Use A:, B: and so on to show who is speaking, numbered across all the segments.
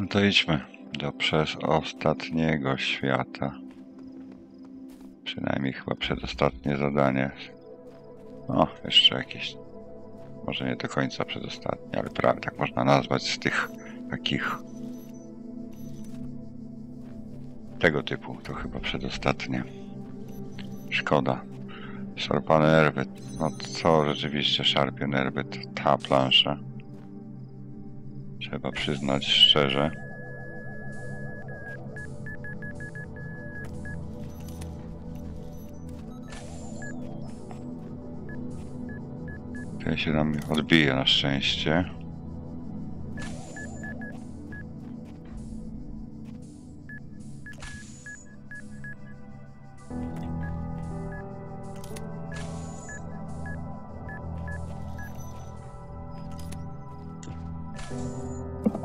A: No to idźmy do przez ostatniego świata. Przynajmniej chyba przedostatnie zadanie. O, jeszcze jakieś. Może nie do końca przedostatnie, ale prawie tak można nazwać z tych takich. Tego typu, to chyba przedostatnie. Szkoda. Szarpane nerwy. No co rzeczywiście szarpie nerwy ta plansza. Trzeba przyznać szczerze. Ten się nam odbije na szczęście.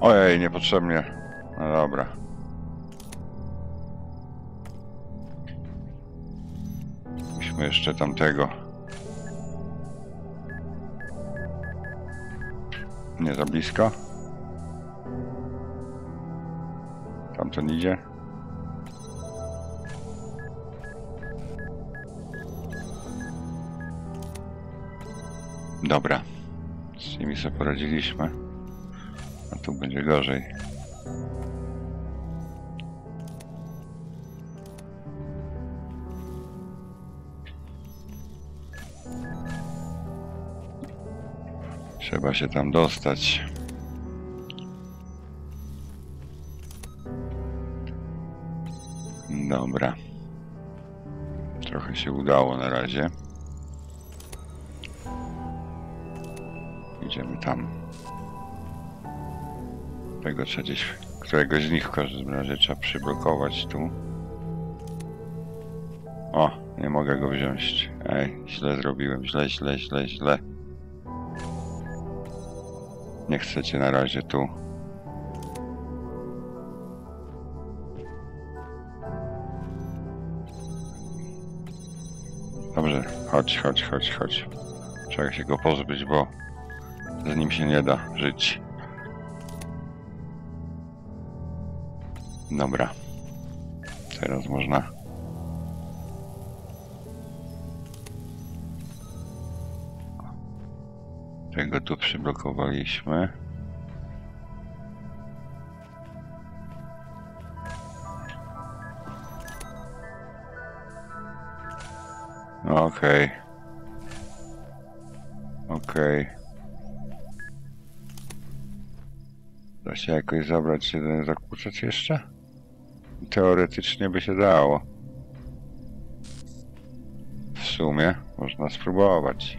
A: Ojej, niepotrzebnie. No dobra. Musimy jeszcze tamtego. Nie za blisko. Tamten idzie. Dobra. Z nimi sobie poradziliśmy. A tu będzie gorzej. Trzeba się tam dostać. Dobra. Trochę się udało na razie. Idziemy tam. Tego trzeba gdzieś, któregoś z nich w każdym razie trzeba przyblokować tu. O, nie mogę go wziąć. Ej, źle zrobiłem, źle, źle, źle, źle. Nie chcecie na razie tu. Dobrze, chodź, chodź, chodź, chodź. Trzeba się go pozbyć, bo z nim się nie da żyć. Dobra. Teraz można. Tego tu przyblokowaliśmy. Okej. Okej. Da się jakoś zabrać jeden zakłócać jeszcze? Teoretycznie by się dało. W sumie można spróbować.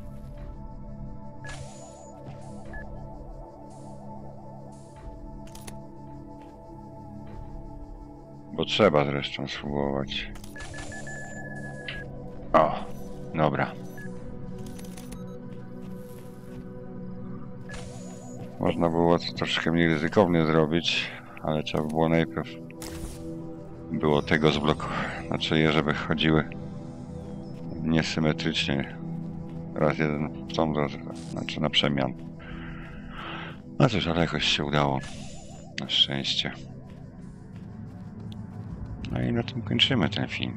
A: Bo trzeba zresztą spróbować. O, dobra. Można było to troszkę mniej ryzykownie zrobić, ale trzeba by było najpierw było tego zblokować. Znaczy je, żeby chodziły niesymetrycznie. Raz jeden w tą, raz, znaczy na przemian. No cóż, ale jakoś się udało. Na szczęście. No i na tym kończymy ten film.